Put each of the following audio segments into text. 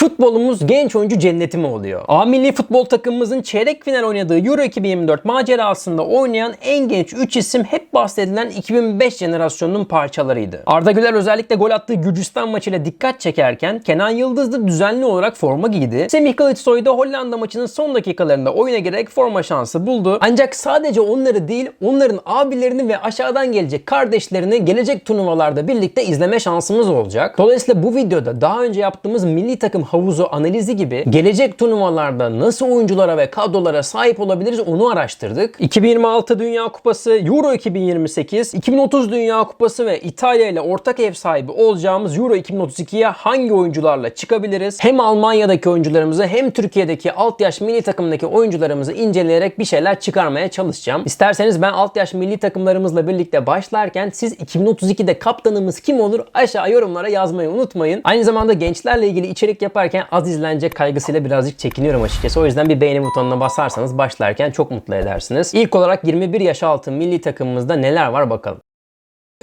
Futbolumuz genç oyuncu cenneti mi oluyor? A milli futbol takımımızın çeyrek final oynadığı Euro 2024 macerasında oynayan en genç 3 isim hep bahsedilen 2005 jenerasyonunun parçalarıydı. Arda Güler özellikle gol attığı Gürcistan maçıyla dikkat çekerken Kenan Yıldız da düzenli olarak forma giydi. Semih Kılıçsoy da Hollanda maçının son dakikalarında oyuna girerek forma şansı buldu. Ancak sadece onları değil onların abilerini ve aşağıdan gelecek kardeşlerini gelecek turnuvalarda birlikte izleme şansımız olacak. Dolayısıyla bu videoda daha önce yaptığımız milli takım havuzu analizi gibi gelecek turnuvalarda nasıl oyunculara ve kadrolara sahip olabiliriz onu araştırdık. 2026 Dünya Kupası, Euro 2028, 2030 Dünya Kupası ve İtalya ile ortak ev sahibi olacağımız Euro 2032'ye hangi oyuncularla çıkabiliriz? Hem Almanya'daki oyuncularımızı hem Türkiye'deki alt yaş milli takımdaki oyuncularımızı inceleyerek bir şeyler çıkarmaya çalışacağım. İsterseniz ben alt yaş milli takımlarımızla birlikte başlarken siz 2032'de kaptanımız kim olur aşağı yorumlara yazmayı unutmayın. Aynı zamanda gençlerle ilgili içerik yaparken az izlenecek kaygısıyla birazcık çekiniyorum açıkçası. O yüzden bir beğeni butonuna basarsanız başlarken çok mutlu edersiniz. İlk olarak 21 yaş altı milli takımımızda neler var bakalım.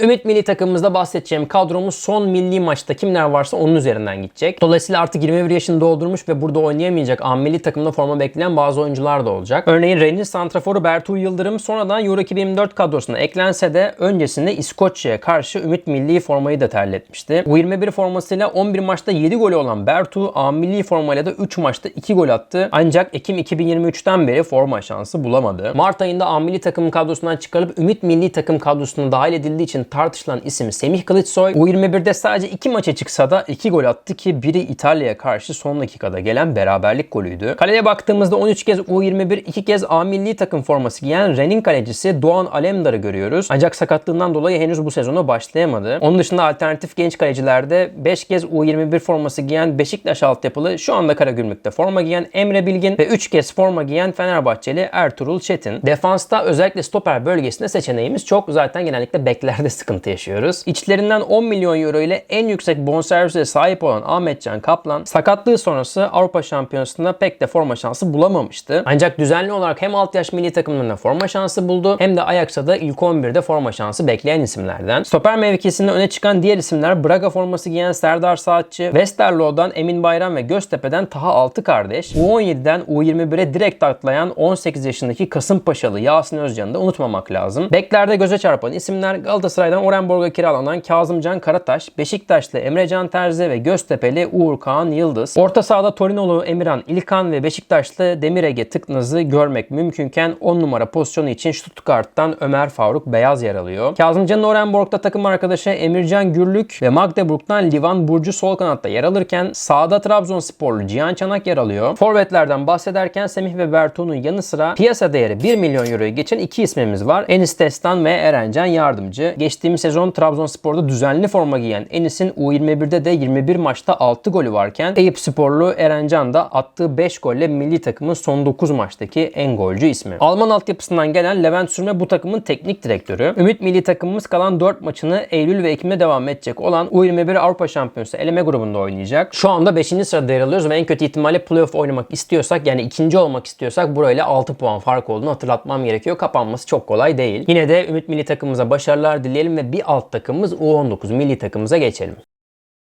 Ümit milli takımımızda bahsedeceğim kadromuz son milli maçta kimler varsa onun üzerinden gidecek. Dolayısıyla artık 21 yaşını doldurmuş ve burada oynayamayacak A milli takımda forma bekleyen bazı oyuncular da olacak. Örneğin Rennes santraforu Bertu Yıldırım sonradan Euro 2024 kadrosuna eklense de öncesinde İskoçya'ya karşı Ümit milli formayı da terletmişti. U21 formasıyla 11 maçta 7 golü olan Bertu A milli formayla da 3 maçta 2 gol attı. Ancak Ekim 2023'ten beri forma şansı bulamadı. Mart ayında A milli takım kadrosundan çıkarılıp Ümit milli takım kadrosuna dahil edildiği için tartışılan isim Semih Kılıçsoy. U21'de sadece 2 maça çıksa da 2 gol attı ki biri İtalya'ya karşı son dakikada gelen beraberlik golüydü. Kaleye baktığımızda 13 kez U21, 2 kez A milli takım forması giyen Ren'in kalecisi Doğan Alemdar'ı görüyoruz. Ancak sakatlığından dolayı henüz bu sezona başlayamadı. Onun dışında alternatif genç kalecilerde 5 kez U21 forması giyen Beşiktaş altyapılı şu anda Karagümrük'te forma giyen Emre Bilgin ve 3 kez forma giyen Fenerbahçeli Ertuğrul Çetin. Defansta özellikle stoper bölgesinde seçeneğimiz çok. Zaten genellikle beklerde sıkıntı yaşıyoruz. İçlerinden 10 milyon euro ile en yüksek bonservise sahip olan Ahmetcan Kaplan sakatlığı sonrası Avrupa Şampiyonası'nda pek de forma şansı bulamamıştı. Ancak düzenli olarak hem alt yaş milli takımlarında forma şansı buldu hem de Ajax'a da ilk 11'de forma şansı bekleyen isimlerden. Stoper mevkisinde öne çıkan diğer isimler Braga forması giyen Serdar Saatçi, Westerlo'dan Emin Bayram ve Göztepe'den Taha Altı kardeş, U17'den U21'e direkt atlayan 18 yaşındaki Kasımpaşalı Yasin Özcan'ı da unutmamak lazım. Beklerde göze çarpan isimler Galatasaray'dan Orenburg'a kiralanan Kazımcan Karataş, Beşiktaşlı Emrecan Terzi ve Göztepe'li Uğur Kağan Yıldız. Orta sahada Torinolu Emirhan İlkan ve Beşiktaşlı Demir Ege Tıknaz'ı görmek mümkünken 10 numara pozisyonu için Stuttgart'tan Ömer Faruk Beyaz yer alıyor. Kazımcan'ın Orenburg'da takım arkadaşı Emircan Gürlük ve Magdeburg'dan Livan Burcu sol kanatta yer alırken sağda Trabzonsporlu Cihan Çanak yer alıyor. Forvetlerden bahsederken Semih ve Bertu'nun yanı sıra piyasa değeri 1 milyon euroyu geçen iki ismimiz var. Enis Destan ve Erencan Yardımcı. Geçtiğimiz sezon Trabzonspor'da düzenli forma giyen Enis'in U21'de de 21 maçta 6 golü varken Eyüp Sporlu Erencan da attığı 5 golle milli takımın son 9 maçtaki en golcü ismi. Alman altyapısından gelen Levent Sürme bu takımın teknik direktörü. Ümit milli takımımız kalan 4 maçını Eylül ve Ekim'de devam edecek olan U21 Avrupa Şampiyonası eleme grubunda oynayacak. Şu anda 5. sırada yer alıyoruz ve en kötü ihtimalle playoff oynamak istiyorsak yani ikinci olmak istiyorsak burayla 6 puan fark olduğunu hatırlatmam gerekiyor. Kapanması çok kolay değil. Yine de Ümit milli takımımıza başarılar dileyelim ve bir alt takımımız U19 milli takımımıza geçelim.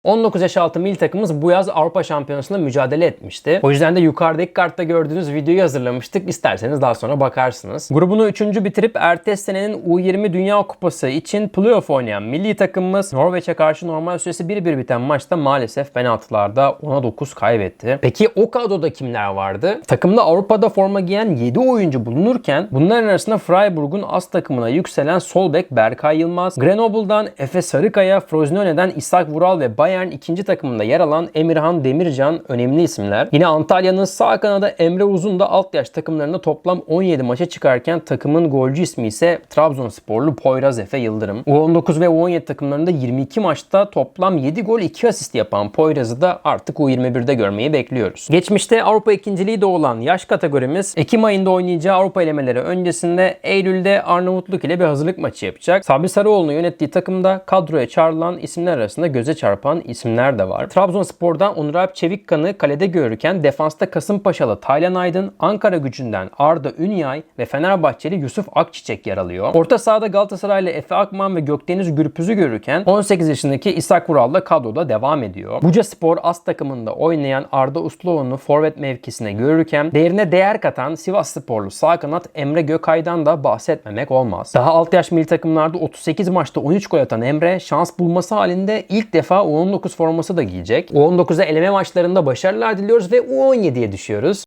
19 yaş altı milli takımımız bu yaz Avrupa Şampiyonası'nda mücadele etmişti. O yüzden de yukarıdaki kartta gördüğünüz videoyu hazırlamıştık. İsterseniz daha sonra bakarsınız. Grubunu 3. bitirip ertesi senenin U20 Dünya Kupası için playoff oynayan milli takımımız Norveç'e karşı normal süresi 1-1 biten maçta maalesef penaltılarda 10'a 9 kaybetti. Peki o kadroda kimler vardı? Takımda Avrupa'da forma giyen 7 oyuncu bulunurken bunların arasında Freiburg'un as takımına yükselen sol bek Berkay Yılmaz, Grenoble'dan Efe Sarıkaya, Frosinone'den İshak Vural ve Bayern ikinci takımında yer alan Emirhan Demircan önemli isimler. Yine Antalya'nın sağ kanadı Emre Uzun da alt yaş takımlarında toplam 17 maça çıkarken takımın golcü ismi ise Trabzonsporlu Poyraz Efe Yıldırım. U19 ve U17 takımlarında 22 maçta toplam 7 gol 2 asist yapan Poyraz'ı da artık U21'de görmeyi bekliyoruz. Geçmişte Avrupa ikinciliği de olan yaş kategorimiz Ekim ayında oynayacağı Avrupa elemeleri öncesinde Eylül'de Arnavutluk ile bir hazırlık maçı yapacak. Sabri Sarıoğlu'nun yönettiği takımda kadroya çağrılan isimler arasında göze çarpan isimler de var. Trabzonspor'dan Onur Alp Çevikkan'ı kalede görürken defansta Kasımpaşalı Taylan Aydın, Ankara gücünden Arda Ünyay ve Fenerbahçeli Yusuf Akçiçek yer alıyor. Orta sahada Galatasaraylı Efe Akman ve Gökdeniz Gürpüz'ü görürken 18 yaşındaki İshak Vural da kadroda devam ediyor. Buca Spor as takımında oynayan Arda Usluoğlu'nu forvet mevkisine görürken değerine değer katan Sivas Sporlu sağ kanat Emre Gökay'dan da bahsetmemek olmaz. Daha alt yaş milli takımlarda 38 maçta 13 gol atan Emre şans bulması halinde ilk defa U19 forması da giyecek. U19'a eleme maçlarında başarılar diliyoruz ve U17'ye düşüyoruz.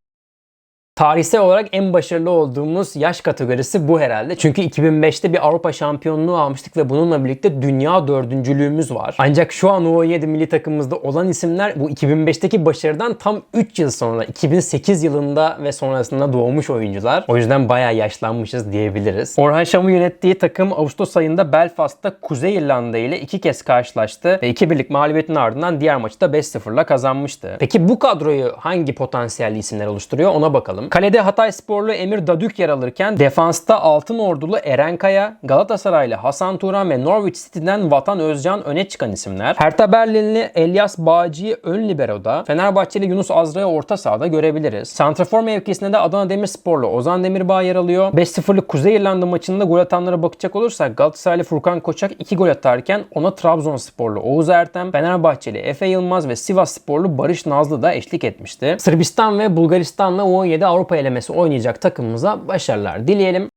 Tarihsel olarak en başarılı olduğumuz yaş kategorisi bu herhalde. Çünkü 2005'te bir Avrupa şampiyonluğu almıştık ve bununla birlikte dünya dördüncülüğümüz var. Ancak şu an U17 milli takımımızda olan isimler bu 2005'teki başarıdan tam 3 yıl sonra 2008 yılında ve sonrasında doğmuş oyuncular. O yüzden bayağı yaşlanmışız diyebiliriz. Orhan Şam'ın yönettiği takım Ağustos ayında Belfast'ta Kuzey İrlanda ile iki kez karşılaştı ve 2-1'lik mağlubiyetin ardından diğer maçı da 5-0'la kazanmıştı. Peki bu kadroyu hangi potansiyelli isimler oluşturuyor ona bakalım. Kalede Hatay Sporlu Emir Dadük yer alırken defansta Altın Ordulu Eren Kaya, Galatasaraylı Hasan Turan ve Norwich City'den Vatan Özcan öne çıkan isimler. Hertha Berlinli Elias Bağcı'yı ön liberoda, Fenerbahçeli Yunus Azra'yı orta sahada görebiliriz. Santrafor mevkisinde de Adana Demirsporlu Ozan Demirbağ yer alıyor. 5-0'lık Kuzey İrlanda maçında gol atanlara bakacak olursak Galatasaraylı Furkan Koçak 2 gol atarken ona Trabzonsporlu Oğuz Ertem, Fenerbahçeli Efe Yılmaz ve Sivas Sporlu Barış Nazlı da eşlik etmişti. Sırbistan ve Bulgaristan'la U17 Avrupa elemesi oynayacak takımımıza başarılar dileyelim.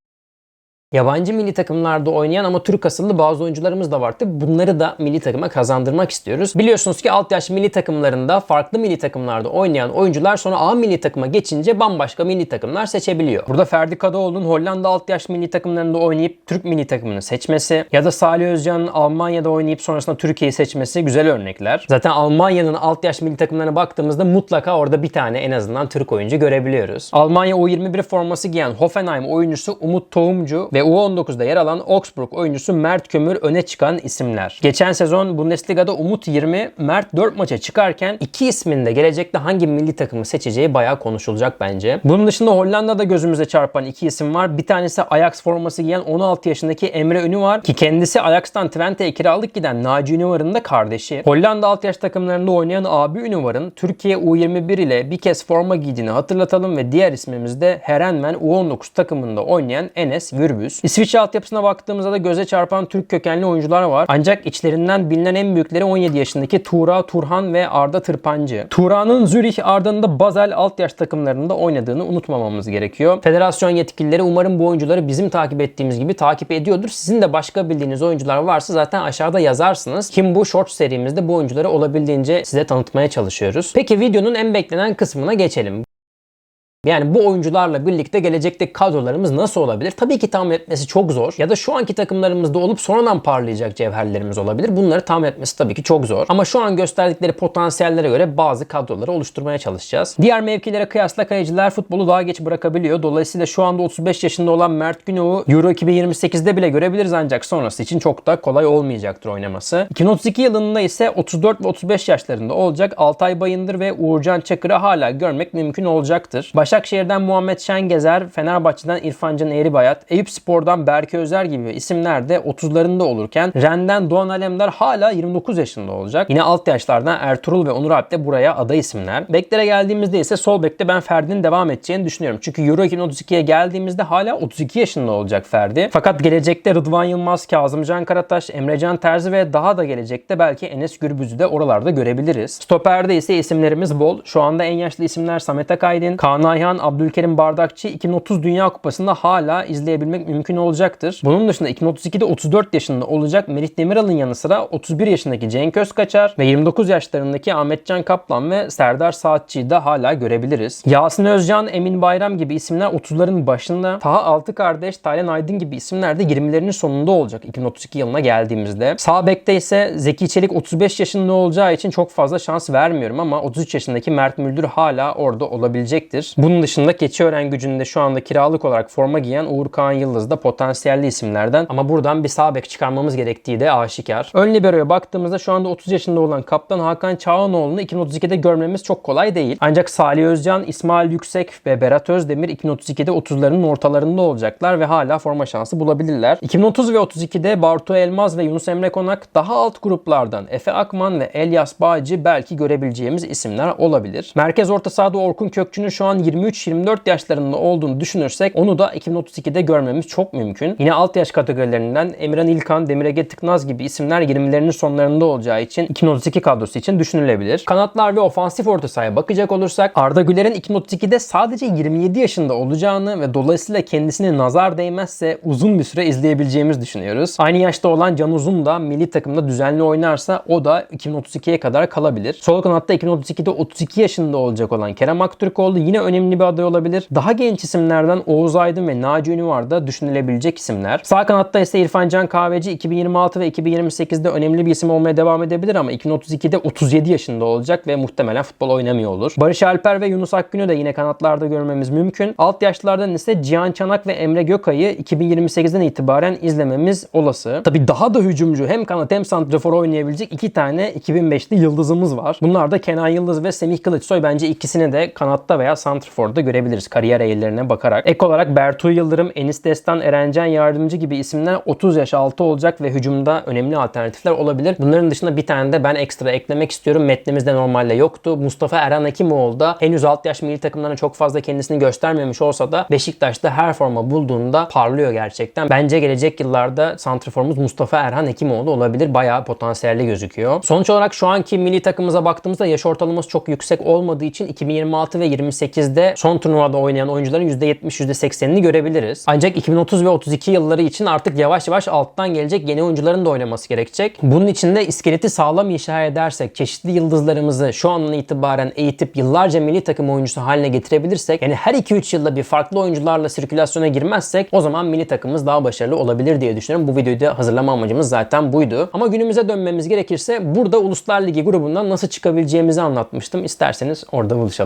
Yabancı milli takımlarda oynayan ama Türk asıllı bazı oyuncularımız da var. Tabi bunları da milli takıma kazandırmak istiyoruz. Biliyorsunuz ki alt yaş milli takımlarında farklı milli takımlarda oynayan oyuncular sonra A milli takıma geçince bambaşka milli takımlar seçebiliyor. Burada Ferdi Kadıoğlu'nun Hollanda alt yaş milli takımlarında oynayıp Türk milli takımını seçmesi ya da Salih Özcan'ın Almanya'da oynayıp sonrasında Türkiye'yi seçmesi güzel örnekler. Zaten Almanya'nın alt yaş milli takımlarına baktığımızda mutlaka orada bir tane en azından Türk oyuncu görebiliyoruz. Almanya U21 forması giyen Hoffenheim oyuncusu Umut Tohumcu ve U19'da yer alan Augsburg oyuncusu Mert Kömür öne çıkan isimler. Geçen sezon Bundesliga'da Umut 20, Mert 4 maça çıkarken iki ismin de gelecekte hangi milli takımı seçeceği bayağı konuşulacak bence. Bunun dışında Hollanda'da gözümüze çarpan iki isim var. Bir tanesi Ajax forması giyen 16 yaşındaki Emre Ünü var ki kendisi Ajax'tan Twente'ye kiralık giden Naci Ünüvar'ın da kardeşi. Hollanda alt yaş takımlarında oynayan abi Ünüvar'ın Türkiye U21 ile bir kez forma giydiğini hatırlatalım ve diğer ismimiz de Herenmen U19 takımında oynayan Enes Gürbüz. İsviçre altyapısına baktığımızda da göze çarpan Türk kökenli oyuncular var. Ancak içlerinden bilinen en büyükleri 17 yaşındaki Tuğra Turhan ve Arda Tırpancı. Tuğra'nın Zürih, Arda'nın da Basel alt yaş takımlarında oynadığını unutmamamız gerekiyor. Federasyon yetkilileri umarım bu oyuncuları bizim takip ettiğimiz gibi takip ediyordur. Sizin de başka bildiğiniz oyuncular varsa zaten aşağıda yazarsınız. Kim bu short serimizde bu oyuncuları olabildiğince size tanıtmaya çalışıyoruz. Peki videonun en beklenen kısmına geçelim. Yani bu oyuncularla birlikte gelecekteki kadrolarımız nasıl olabilir? Tabii ki tahmin etmesi çok zor. Ya da şu anki takımlarımızda olup sonradan parlayacak cevherlerimiz olabilir. Bunları tahmin etmesi tabii ki çok zor. Ama şu an gösterdikleri potansiyellere göre bazı kadroları oluşturmaya çalışacağız. Diğer mevkilere kıyasla kaleciler futbolu daha geç bırakabiliyor. Dolayısıyla şu anda 35 yaşında olan Mert Günok'u Euro 2028'de bile görebiliriz ancak sonrası için çok da kolay olmayacaktır oynaması. 2032 yılında ise 34 ve 35 yaşlarında olacak Altay Bayındır ve Uğurcan Çakır'ı hala görmek mümkün olacaktır. Başakşehir'den Muhammed Şengezer, Fenerbahçe'den İrfancan Eğribayat, Eyüp Spor'dan Berke Özer gibi isimler de 30'larında olurken Ren'den Doğan Alemdar hala 29 yaşında olacak. Yine alt yaşlardan Ertuğrul ve Onur Alp de buraya aday isimler. Beklere geldiğimizde ise sol bekte ben Ferdi'nin devam edeceğini düşünüyorum. Çünkü Euro 2032'ye geldiğimizde hala 32 yaşında olacak Ferdi. Fakat gelecekte Rıdvan Yılmaz, Kazımcan Karataş, Emrecan Terzi ve daha da gelecekte belki Enes Gürbüz'ü de oralarda görebiliriz. Stoperde ise isimlerimiz bol. Şu anda en yaşlı isimler Samet Akaydın, Kaan Ayhan, Abdülkerim Bardakçı 2030 Dünya Kupası'nda hala izleyebilmek mümkün olacaktır. Bunun dışında 2032'de 34 yaşında olacak Melih Demiral'ın yanı sıra 31 yaşındaki Cenk Özkaçar ve 29 yaşlarındaki Ahmetcan Kaplan ve Serdar Saatçı'yı da hala görebiliriz. Yasin Özcan, Emin Bayram gibi isimler 30'ların başında. Taha Altı kardeş, Taylan Aydın gibi isimler de 20'lerinin sonunda olacak 2032 yılına geldiğimizde. Sağ bekte ise Zeki Çelik 35 yaşında olacağı için çok fazla şans vermiyorum ama 33 yaşındaki Mert Müldür hala orada olabilecektir. Bu Bunun dışında Keçiören gücünde şu anda kiralık olarak forma giyen Uğur Kağan Yıldız da potansiyelli isimlerden ama buradan bir sağ bek çıkarmamız gerektiği de aşikar. Ön liberoya baktığımızda şu anda 30 yaşında olan kaptan Hakan Çağanoğlu'nu 2032'de görmemiz çok kolay değil. Ancak Salih Özcan, İsmail Yüksek ve Berat Özdemir 2032'de 30'larının ortalarında olacaklar ve hala forma şansı bulabilirler. 2030 ve 32'de Bartu Elmaz ve Yunus Emre Konak daha alt gruplardan Efe Akman ve Elyas Bağcı belki görebileceğimiz isimler olabilir. Merkez orta sahada Orkun Kökçü'nün şu an 23-24 yaşlarında olduğunu düşünürsek onu da 2032'de görmemiz çok mümkün. Yine alt yaş kategorilerinden Emirhan İlkan, Demir Ege Tıknaz gibi isimler 20'lerinin sonlarında olacağı için 2032 kadrosu için düşünülebilir. Kanatlar ve ofansif orta sahaya bakacak olursak Arda Güler'in 2032'de sadece 27 yaşında olacağını ve dolayısıyla kendisine nazar değmezse uzun bir süre izleyebileceğimiz düşünüyoruz. Aynı yaşta olan Can Uzun da milli takımda düzenli oynarsa o da 2032'ye kadar kalabilir. Sol kanatta 2032'de 32 yaşında olacak olan Kerem Aktürkoğlu yine önemli bir aday olabilir. Daha genç isimlerden Oğuz Aydın ve Naci Ünüvar da düşünülebilecek isimler. Sağ kanatta ise İrfan Can Kahveci 2026 ve 2028'de önemli bir isim olmaya devam edebilir ama 2032'de 37 yaşında olacak ve muhtemelen futbol oynamıyor olur. Barış Alper ve Yunus Akgün'ü de yine kanatlarda görmemiz mümkün. Alt yaşlardan ise Cihan Çanak ve Emre Gökay'ı 2028'den itibaren izlememiz olası. Tabi daha da hücumcu hem kanat hem santrafor oynayabilecek iki tane 2005'li yıldızımız var. Bunlar da Kenan Yıldız ve Semih Kılıçsoy. Bence ikisini de kanatta veya santraforda görebiliriz kariyer eğrilerine bakarak. Ek olarak Bertu Yıldırım, Enis Destan, Erencan Yardımcı gibi isimler 30 yaş altı olacak ve hücumda önemli alternatifler olabilir. Bunların dışında bir tane de ben ekstra eklemek istiyorum. Metnimizde normalde yoktu. Mustafa Erhan Hekimoğlu da henüz alt yaş milli takımlarına çok fazla kendisini göstermemiş olsa da Beşiktaş'ta her forma bulduğunda parlıyor gerçekten. Bence gelecek yıllarda santraforumuz Mustafa Erhan Hekimoğlu olabilir. Bayağı potansiyelli gözüküyor. Sonuç olarak şu anki milli takımımıza baktığımızda yaş ortalaması çok yüksek olmadığı için 2026 ve 28'de son turnuvada oynayan oyuncuların %70 %80'ini görebiliriz. Ancak 2030 ve 32 yılları için artık yavaş yavaş alttan gelecek yeni oyuncuların da oynaması gerekecek. Bunun için de iskeleti sağlam inşa edersek, çeşitli yıldızlarımızı şu andan itibaren eğitip yıllarca milli takım oyuncusu haline getirebilirsek, yani her 2-3 yılda bir farklı oyuncularla sirkülasyona girmezsek o zaman milli takımımız daha başarılı olabilir diye düşünüyorum. Bu videoyu da hazırlama amacımız zaten buydu. Ama günümüze dönmemiz gerekirse burada Uluslar Ligi grubundan nasıl çıkabileceğimizi anlatmıştım. İsterseniz orada buluşalım.